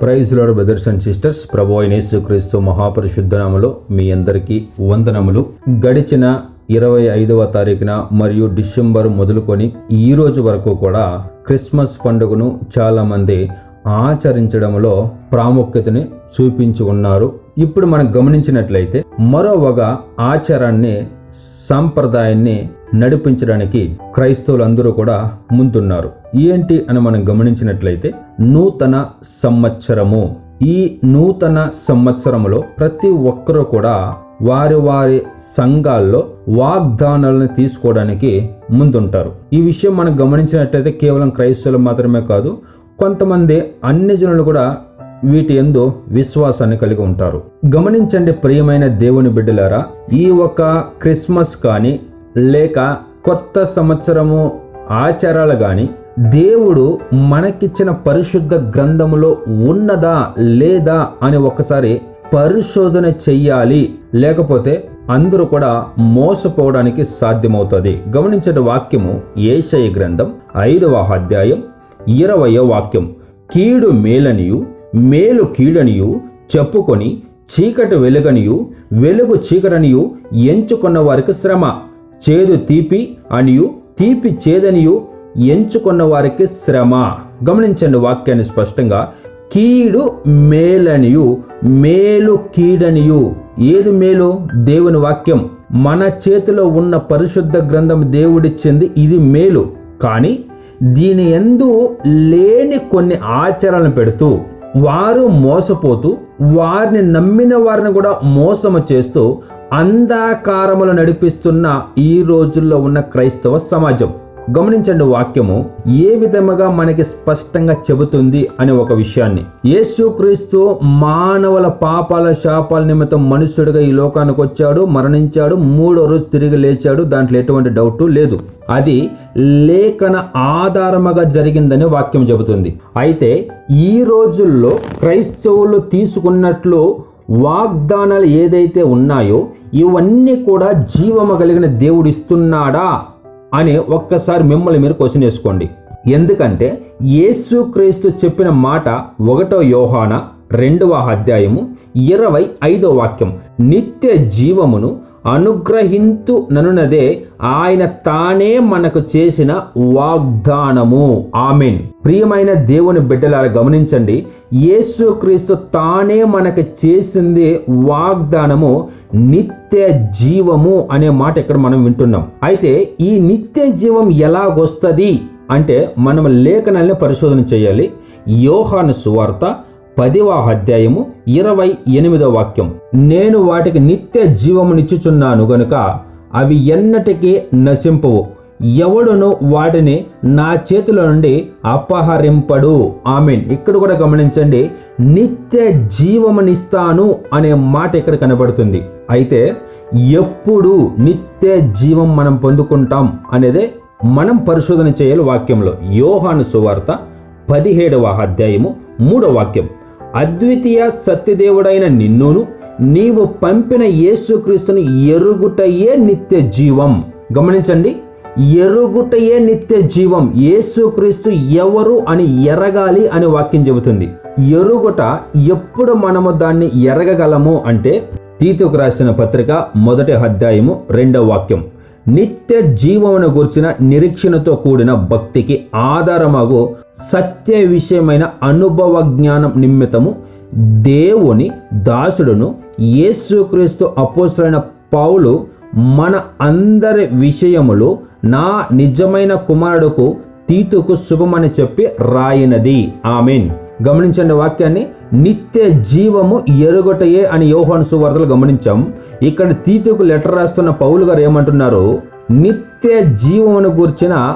Praise brothers and sisters ప్రభు యేసుక్రీస్తు మహాపరిశుద్ధనామలో మీ అందరికీ వందనములు. గడిచిన ఇరవై ఐదవ తారీఖున మరియు డిసెంబర్ మొదలుకొని ఈ రోజు వరకు కూడా క్రిస్మస్ పండుగను చాలామంది ఆచరించడంలో ప్రాముఖ్యతని చూపించి ఉన్నారు. ఇప్పుడు మనం గమనించినట్లయితే మరో ఒక ఆచారాన్ని సాంప్రదాయాన్ని నడిపించడానికి క్రైస్తవులందరూ కూడా ముందున్నారు. ఏంటి అని మనం గమనించినట్లయితే నూతన సంవత్సరము. ఈ నూతన సంవత్సరములో ప్రతి ఒక్కరూ కూడా వారి వారి సంఘాల్లో వాగ్దానాలను తీసుకోవడానికి ముందుంటారు. ఈ విషయం మనం గమనించినట్లయితే కేవలం క్రైస్తవులు మాత్రమే కాదు కొంతమంది అన్ని జనులు కూడా వీటి ఎందు విశ్వాసాన్ని కలిగి ఉంటారు. గమనించండి ప్రియమైన దేవుని బిడ్డలారా ఈ ఒక క్రిస్మస్ కానీ లేక కొత్త సంవత్సరము ఆచారాలు కానీ దేవుడు మనకిచ్చిన పరిశుద్ధ గ్రంథములో ఉన్నదా లేదా అని ఒకసారి పరిశోధన చెయ్యాలి. లేకపోతే అందరూ కూడా మోసపోవడానికి సాధ్యమవుతుంది. గమనించిన వాక్యము ఏషయ గ్రంథం ఐదవ అధ్యాయం ఇరవయో వాక్యం. కీడు మేలనియు మేలు కీడనియు చెప్పుకొని చీకటి వెలుగనియు వెలుగు చీకటనియు ఎంచుకున్న వారికి శ్రమ. చేదు తీపి అనియు తీపి చేదనియు ఎంచుకున్న వారికి శ్రమ. గమనించండి వాక్యాన్ని స్పష్టంగా. కీడు మేలనియు మేలు కీడనియు. ఏది మేలు? దేవుని వాక్యం. మన చేతిలో ఉన్న పరిశుద్ధ గ్రంథం దేవుడిచ్చింది ఇది మేలు. కానీ దీని ఎందు లేని కొన్ని ఆచరణలు పెడుతూ వారు మోసపోతూ వారిని నమ్మిన వారిని కూడా మోసము చేస్తూ అంధకారములు నడిపిస్తున్న ఈ రోజుల్లో ఉన్న క్రైస్తవ సమాజం. గమనించండి వాక్యము ఏ విధముగా మనకి స్పష్టంగా చెబుతుంది అనే ఒక విషయాన్ని. యేసుక్రీస్తు మానవుల పాపాల శాపాల నిమిత్తం మనుష్యుడిగా ఈ లోకానికి వచ్చాడు మరణించాడు మూడో రోజు తిరిగి లేచాడు దాంట్లో ఎటువంటి డౌట్ లేదు. అది లేఖన ఆధారముగా జరిగిందని వాక్యం చెబుతుంది. అయితే ఈ రోజుల్లో క్రైస్తవులు తీసుకున్నట్లు వాగ్దానాలు ఏదైతే ఉన్నాయో ఇవన్నీ కూడా జీవము కలిగిన దేవుడు ఇస్తున్నాడా? అని ఒక్కసారి మిమ్మల్ని మీరు క్వశ్చన్ వేసుకోండి ఎందుకంటే యేసుక్రీస్తు చెప్పిన మాట ఒకటో యోహాన రెండవ అధ్యాయము ఇరవై ఐదో వాక్యం నిత్య జీవమును అనుగ్రహింతు ననునదే ఆయన తానే మనకు చేసిన వాగ్దానము. ఆమెన్. ప్రియమైన దేవుని బిడ్డలారా గమనించండి. యేసుక్రీస్తు తానే మనకు చేసింది వాగ్దానము నిత్య జీవము అనే మాట ఇక్కడ మనం వింటున్నాం. అయితే ఈ నిత్య జీవం ఎలాగొస్తుంది అంటే మనం లేఖనాలను పరిశోధన చేయాలి. యోహాను సువార్త పదివ అధ్యాయము ఇరవై ఎనిమిదో వాక్యం. నేను వాటికి నిత్య జీవమునిచ్చుచున్నాను గనుక అవి ఎన్నటికీ నశింపవు. ఎవడును వాటిని నా చేతిలో నుండి అపహరింపడు. ఆమెన్. ఇక్కడ కూడా గమనించండి నిత్య జీవమునిస్తాను అనే మాట ఇక్కడ కనబడుతుంది. అయితే ఎప్పుడు నిత్య జీవం మనం పొందుకుంటాం అనేది మనం పరిశోధన చేయాలి వాక్యంలో. యోహాను సువార్త పదిహేడవ అధ్యాయము మూడో వాక్యం. అద్వితీయ సత్యదేవుడైన నిన్నును నీవు పంపిన యేసుక్రీస్తుని ఎరుగుటయే నిత్య జీవం. గమనించండి ఎరుగుటయే నిత్య జీవం. యేసుక్రీస్తు ఎవరు అని ఎరగాలి అని వాక్యం చెబుతుంది. ఎరుగుట ఎప్పుడు మనము దాన్ని ఎరగగలము అంటే తీతుకు రాసిన పత్రిక మొదటి అధ్యాయము రెండవ వాక్యం. నిత్య జీవమును గుర్చిన నిరీక్షణతో కూడిన భక్తికి ఆధారమగు సత్య విషయమైన అనుభవ జ్ఞానం నిమిత్తము దేవుని దాసుడును యేసుక్రీస్తు అపోసరైన పౌలు మన అందరి విషయములు నా నిజమైన కుమారుడుకు తీతుకు శుభమని చెప్పి రాయినది. ఆమెన్. గమనించండి వాక్యాన్ని. నిత్య జీవము ఎరుగటయే అని యోహాను సువార్తలు గమనించాం. ఇక్కడ తీతుకు లెటర్ రాస్తున్న పౌలు గారు ఏమంటున్నారు నిత్య జీవమును గూర్చిన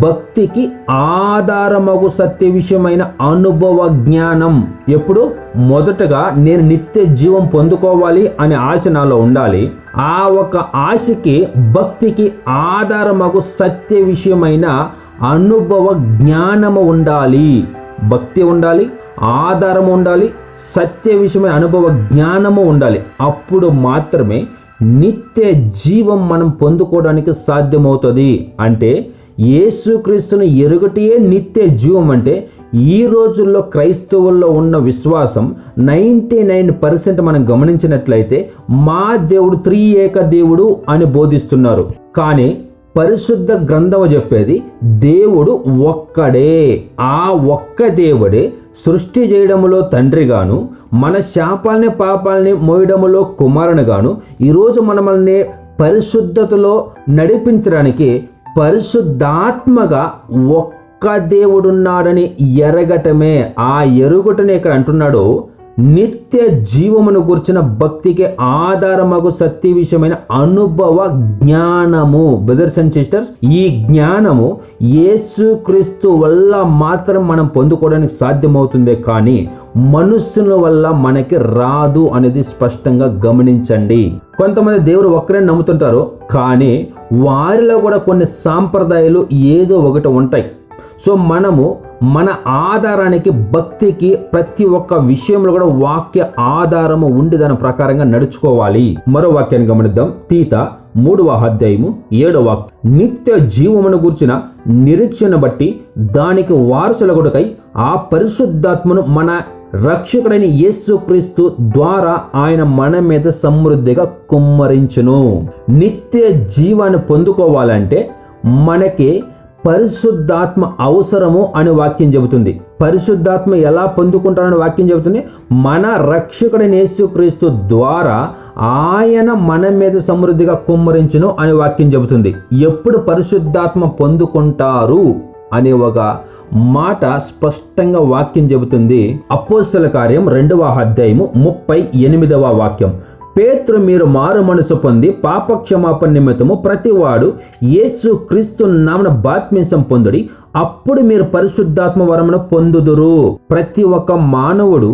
భక్తికి ఆధారమగు సత్య విషయమైన అనుభవ జ్ఞానం. ఎప్పుడు? మొదటగా నేను నిత్య జీవం పొందుకోవాలి అనే ఆశ నాలో ఉండాలి. ఆ ఒక ఆశకి భక్తికి ఆధారమగు సత్య విషయమైన అనుభవ జ్ఞానము ఉండాలి. భక్తి ఉండాలి ఆధారం ఉండాలి సత్య విషయమైన అనుభవ జ్ఞానము ఉండాలి. అప్పుడు మాత్రమే నిత్య జీవం మనం పొందుకోవడానికి సాధ్యమవుతుంది. అంటే యేసుక్రీస్తుని ఎరుగటియే నిత్య జీవం అంటే ఈ రోజుల్లో క్రైస్తవుల్లో ఉన్న విశ్వాసం నైంటీ నైన్ పర్సెంట్ మనం గమనించినట్లయితే మా దేవుడు త్రీ ఏక దేవుడు అని బోధిస్తున్నారు. కానీ పరిశుద్ధ గ్రంథము చెప్పేది దేవుడు ఒక్కడే. ఆ ఒక్క దేవుడే సృష్టి చేయడములో తండ్రిగాను మన శాపాలని పాపాలని మోయడములో కుమారునిగాను ఈరోజు మనమల్ని పరిశుద్ధతలో నడిపించడానికి పరిశుద్ధాత్మగా ఒక్క దేవుడున్నాడని ఎరగటమే. ఆ ఎరుగుటనే ఇక్కడ అంటున్నాడు నిత్య జీవమును గుర్చిన భక్తికి ఆధారమగు సత్య విషయమైన అనుభవ జ్ఞానము. బ్రదర్స్ అండ్ సిస్టర్స్ ఈ జ్ఞానము యేసుక్రీస్తు వల్ల మాత్రం మనం పొందుకోవడానికి సాధ్యమవుతుందే కానీ మనుషుల వల్ల మనకి రాదు అనేది స్పష్టంగా గమనించండి. కొంతమంది దేవుడు ఒక్కరే నమ్ముతుంటారు కానీ వారిలో కూడా కొన్ని సాంప్రదాయాలు ఏదో ఒకటి ఉంటాయి. సో మనము మన ఆధారానికి భక్తికి ప్రతి ఒక్క విషయంలో కూడా వాక్య ఆధారము ఉండి దాని ప్రకారంగా నడుచుకోవాలి. మరో వాక్యాన్ని గమనిద్దాం. తీత మూడవ అధ్యాయము ఏడవ వాక్యం. నిత్య జీవమును గూర్చిన నిరీక్షణ బట్టి దానికి వారసుల కొడుకై ఆ పరిశుద్ధాత్మను మన రక్షకుడైన యేసుక్రీస్తు ద్వారా ఆయన మన మీద సమృద్ధిగా కుమ్మరించును. నిత్య జీవాన్ని పొందుకోవాలంటే మనకి పరిశుద్ధాత్మ అవసరము అని వాక్యం చెబుతుంది. పరిశుద్ధాత్మ ఎలా పొందుకుంటారని వాక్యం చెబుతుంది? మన రక్షకుడైన యేసుక్రీస్తు ద్వారా ఆయన మన మీద సమృద్ధిగా కుమ్మరించును అని వాక్యం చెబుతుంది. ఎప్పుడు పరిశుద్ధాత్మ పొందుకుంటారు అనే ఒక మాట స్పష్టంగా వాక్యం చెబుతుంది. అపోస్తల కార్యం రెండవ అధ్యాయము ముప్పై ఎనిమిదవ వాక్యం. పేతురు మీరు మారు మనసు పొంది పాపక్షమాపణ నిమిత్తము ప్రతివాడు యేసు క్రీస్తు నామన బాత్మీసం పొందుడి. అప్పుడు మీరు పరిశుద్ధాత్మ వరమును పొందుదురు. ప్రతి ఒక్క మానవుడు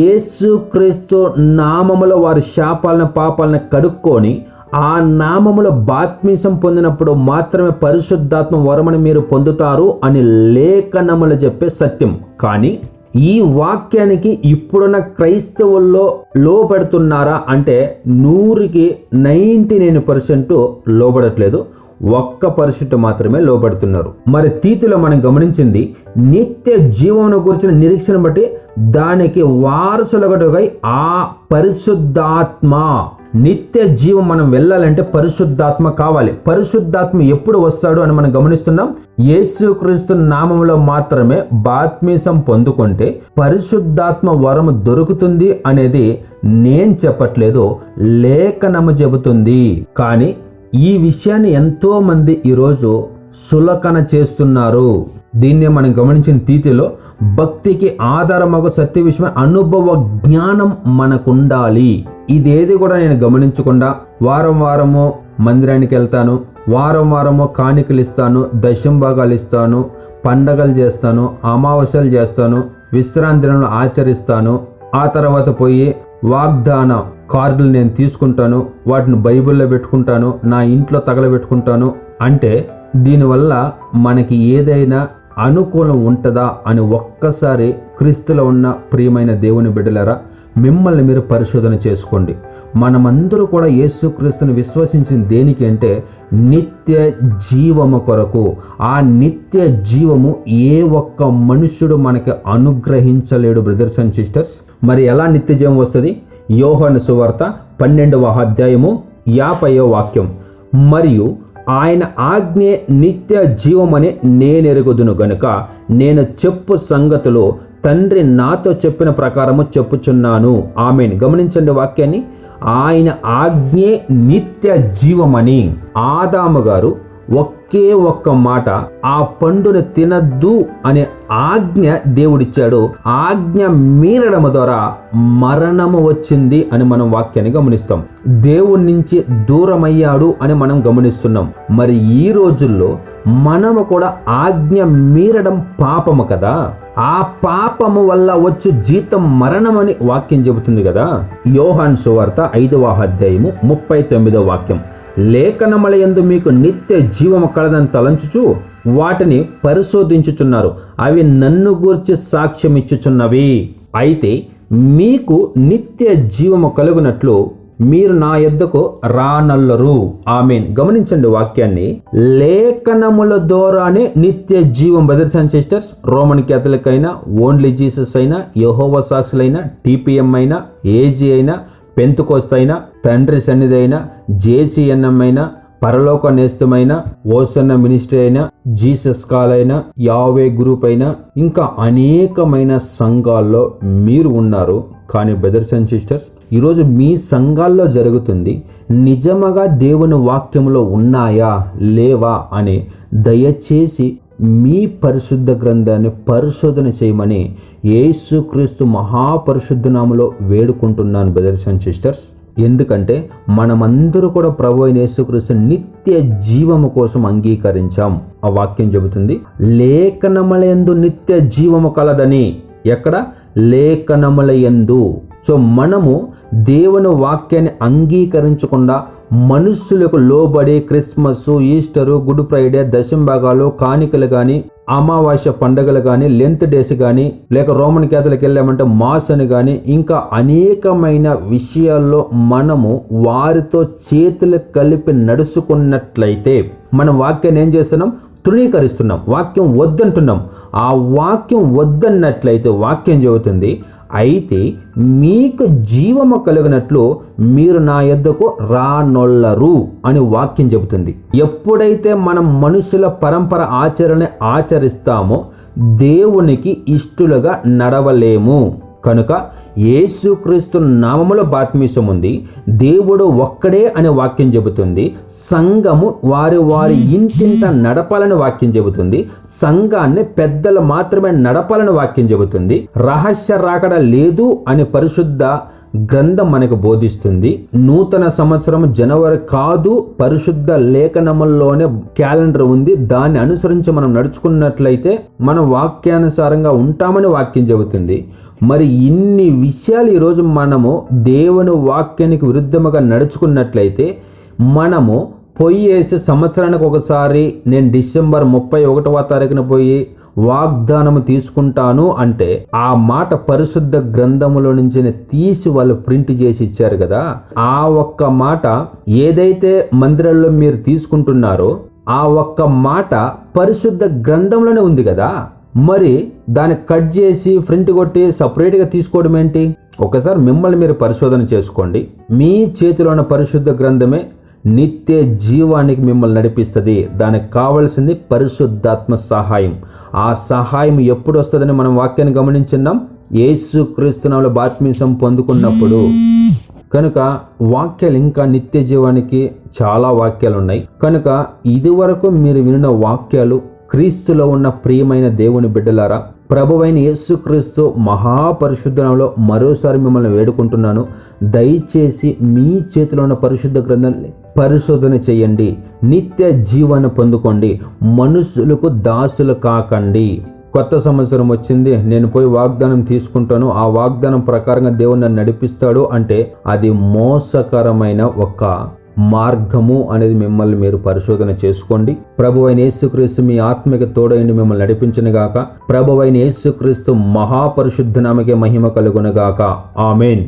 యేసు క్రీస్తు నామములో వారి శాపాలను పాపాలను కడుక్కొని ఆ నామములో బాత్మీసం పొందినప్పుడు మాత్రమే పరిశుద్ధాత్మ వరమని మీరు పొందుతారు అని లేఖనములు చెప్పే సత్యం. కానీ ఈ వాక్యానికి ఇప్పుడున్న క్రైస్తవుల్లో లోపడుతున్నారా అంటే నూరుకి నైంటీ నైన్ పర్సెంట్ లోబడట్లేదు. ఒక్క పర్సెంట్ మాత్రమే లోబడుతున్నారు. మరి తీతిలో మనం గమనించింది నిత్య జీవమును గురించిన నిరీక్షణ బట్టి దానికి వారసులగడుగై ఆ పరిశుద్ధాత్మ నిత్య జీవం మనం వెళ్ళాలంటే పరిశుద్ధాత్మ కావాలి. పరిశుద్ధాత్మ ఎప్పుడు వస్తాడు అని మనం గమనిస్తున్నాం? యేసుక్రీస్తు నామంలో మాత్రమే బాత్మీసం పొందుకుంటే పరిశుద్ధాత్మ వరం దొరుకుతుంది అనేది నేను చెప్పట్లేదు లేఖనము చెబుతుంది. కానీ ఈ విషయాన్ని ఎంతోమంది ఈరోజు సులకన చేస్తున్నారు. దీన్నే మనం గమనించిన తీతిలో భక్తికి ఆధారమగు సత్య విషయమే అనుభవ జ్ఞానం మనకుండాలి. ఇదేది కూడా నేను గమనించకుండా వారం వారము మందిరానికి వెళ్తాను వారం వారము కాணிకలు ఇస్తాను దశం భాగాలు ఇస్తాను పండగలు చేస్తాను అమావాస్యలు చేస్తాను విశ్రాంతి ఆచరిస్తాను. ఆ తర్వాత పోయి వాగ్దాన కార్డులు నేను తీసుకుంటాను వాటిని బైబిల్లో పెట్టుకుంటాను నా ఇంట్లో తగలబెట్టుకుంటాను. అంటే దీనివల్ల మనకి ఏదైనా అనుకూలం ఉంటుందా అని ఒక్కసారి క్రీస్తులో ఉన్న ప్రియమైన దేవుని బిడ్డలరా మిమ్మల్ని మీరు పరిశోధన చేసుకోండి. మనమందరూ కూడా యేసుక్రీస్తుని విశ్వసించిన దేనికి అంటే నిత్య జీవము కొరకు. ఆ నిత్య జీవము ఏ ఒక్క మనుష్యుడు మనకి అనుగ్రహించలేడు బ్రదర్స్ అండ్ సిస్టర్స్. మరి ఎలా నిత్య జీవం వస్తుంది? యోహాను సువార్త పన్నెండవ అధ్యాయము యాభైవ వాక్యం. మరియు ఆయన ఆజ్ఞే నిత్య జీవమని నేనెరుగుదును గనుక నేను చెప్పు సంగతులు తండ్రి నాతో చెప్పిన ప్రకారము చెప్పుచున్నాను. ఆమెను. గమనించండి వాక్యాన్ని. ఆయన ఆజ్ఞే నిత్య జీవమని. ఆదాము గారు ఒకే ఒక్క మాట ఆ పండును తినద్దు అనే ఆజ్ఞ దేవుడిచ్చాడు. ఆజ్ఞ మీరడం ద్వారా మరణము వచ్చింది అని మనం వాక్యాన్ని గమనిస్తాం. దేవుడి నుంచి దూరమయ్యాడు అని మనం గమనిస్తున్నాం. మరి ఈ రోజుల్లో మనము కూడా ఆజ్ఞ మీరడం పాపము కదా? ఆ పాపము వల్ల వచ్చు జీతం మరణమని వాక్యం చెబుతుంది కదా? యోహాన్ సువార్త ఐదవ అధ్యాయము ముప్పై తొమ్మిదో వాక్యం. లేఖనముల యందు మీకు నిత్య జీవము కలదని తలంచుచు వాటిని పరిశోధించుచున్నారు. అవి నన్ను గూర్చి సాక్ష్యం ఇచ్చుచున్నవి. అయితే మీకు నిత్య జీవము కలుగునట్లు మీరు నా ఎద్దకు రానల్లరు. ఆమెన్. గమనించండి వాక్యాన్ని. లేఖనముల ద్వారానే నిత్య జీవం brothers and sisters Roman Catholic అయినా ఓన్లీ జీసస్ అయినా యహోవ సాక్షులైనా టీపీఎం అయినా ఏజీ అయినా పెంతుకొస్తైనా తండ్రి సన్నిధైన జేసీఎన్ఎం అయినా పరలోక నేస్తమైన ఓసన్న మినిస్ట్రీ అయినా జీసస్ కాల్ అయినా యావే గ్రూప్ అయినా ఇంకా అనేకమైన సంఘాల్లో మీరు ఉన్నారు. కానీ బ్రదర్స్ అండ్ సిస్టర్స్ ఈరోజు మీ సంఘాల్లో జరుగుతుంది నిజముగా దేవుని వాక్యంలో ఉన్నాయా లేవా అని దయచేసి మీ పరిశుద్ధ గ్రంథాన్ని పరిశోధన చేయమని యేసుక్రీస్తు మహాపరిశుద్ధనామలో వేడుకుంటున్నాను బ్రదర్స్ అండ్ సిస్టర్స్ ఎందుకంటే మనమందరూ కూడా ప్రభు అయిన యేసుక్రీస్తు నిత్య జీవము కోసం అంగీకరించాం. ఆ వాక్యం చెబుతుంది లేఖనములందు నిత్య జీవము కలదని. ఎక్కడ? లేఖనములయందు సో మనము దేవుని వాక్యాన్ని అంగీకరించకుండా మనుషులకు లోబడి క్రిస్మస్ ఈస్టరు గుడ్ ఫ్రైడే దశంభాగాలు కానికలు కానీ అమావాస్య పండగలు కానీ లెంత్ డేస్ కానీ లేక రోమన్ క్యాథలిక్ వెళ్ళామంటే మాస్ అని కానీ ఇంకా అనేకమైన విషయాల్లో మనము వారితో చేతులు కలిపి నడుచుకున్నట్లయితే మన వాక్యాన్ని ఏం చేస్తున్నాం? తృణీకరిస్తున్నాం వాక్యం వద్దంటున్నాం. ఆ వాక్యం వద్దన్నట్లయితే వాక్యం చెబుతుంది అయితే మీకు జీవము కలిగినట్లు మీరు నా యొద్దకు రానొల్లరు అని వాక్యం చెబుతుంది. ఎప్పుడైతే మనం మనుషుల పరంపర ఆచరణ ఆచరిస్తామో దేవునికి ఇష్టలుగా నడవలేము. కనుక యేసుక్రీస్తు నామములో బాత్మీసం ఉంది. దేవుడు ఒక్కడే అనే వాక్యం చెబుతుంది. సంఘము వారి వారి ఇంటింట నడపాలని వాక్యం చెబుతుంది. సంఘాన్ని పెద్దలు మాత్రమే నడపాలని వాక్యం చెబుతుంది. రహస్య రాకడ లేదు అని పరిశుద్ధ గ్రంథం మనకు బోధిస్తుంది. నూతన సంవత్సరం జనవరి కాదు పరిశుద్ధ లేఖనముల్లోనే క్యాలెండర్ ఉంది. దాన్ని అనుసరించి మనం నడుచుకున్నట్లయితే మనం వాక్యానుసారంగా ఉంటామని వాక్యం చెబుతుంది. మరి ఇన్ని విషయాలు ఈరోజు మనము దేవుని వాక్యానికి విరుద్ధముగా నడుచుకున్నట్లయితే మనము పొయ్యి వేసే సంవత్సరానికి ఒకసారి నేను డిసెంబర్ ముప్పై ఒకటవ తారీఖున పోయి వాగ్దానము తీసుకుంటాను అంటే ఆ మాట పరిశుద్ధ గ్రంథములో నుంచి తీసి వాళ్ళు ప్రింట్ చేసి ఇచ్చారు కదా. ఆ ఒక్క మాట ఏదైతే మందిరంలో మీరు తీసుకుంటున్నారో ఆ ఒక్క మాట పరిశుద్ధ గ్రంథంలోనే ఉంది కదా. మరి దాన్ని కట్ చేసి ప్రింట్ కొట్టి సపరేట్గా తీసుకోవడం ఏంటి ఒకసారి మిమ్మల్ని మీరు పరిశోధన చేసుకోండి. మీ చేతిలో ఉన్న పరిశుద్ధ గ్రంథమే నిత్య జీవానికి మిమ్మల్ని నడిపిస్తుంది. దానికి కావలసింది పరిశుద్ధాత్మ సహాయం. ఆ సహాయం ఎప్పుడు వస్తుందని మనం వాక్యాన్ని గమనించున్నాం? యేసు క్రీస్తునాలో బాత్మీసం పొందుకున్నప్పుడు. కనుక వాక్యాలు ఇంకా నిత్య జీవానికి చాలా వాక్యాలు ఉన్నాయి కనుక ఇదివరకు మీరు వినిన వాక్యాలు క్రీస్తులో ఉన్న ప్రియమైన దేవుని బిడ్డలారా ప్రభువైన యేసుక్రీస్తు మహాపరిశుద్ధంలో మరోసారి మిమ్మల్ని వేడుకుంటున్నాను. దయచేసి మీ చేతిలో ఉన్న పరిశుద్ధ గ్రంథాన్ని పరిశోధన చేయండి. నిత్య జీవన పొందుకోండి. మనుషులకు దాసులు కాకండి. కొత్త సంవత్సరం వచ్చింది. నేను పోయి వాగ్దానం తీసుకుంటాను. ఆ వాగ్దానం ప్రకారంగా దేవుడు నన్ను నడిపిస్తాడు అంటే అది మోసకరమైన ఒక మార్గము అనేది మిమ్మల్ని మీరు పరిశోధన చేసుకోండి. ప్రభు అయిన యేసుక్రీస్తు మీ ఆత్మిక తోడైన మిమ్మల్ని నడిపించిన గాక. ప్రభు అయిన యేసుక్రీస్తు మహాపరిశుద్ధ నామకే మహిమ కలుగునగాక ఆమెన్.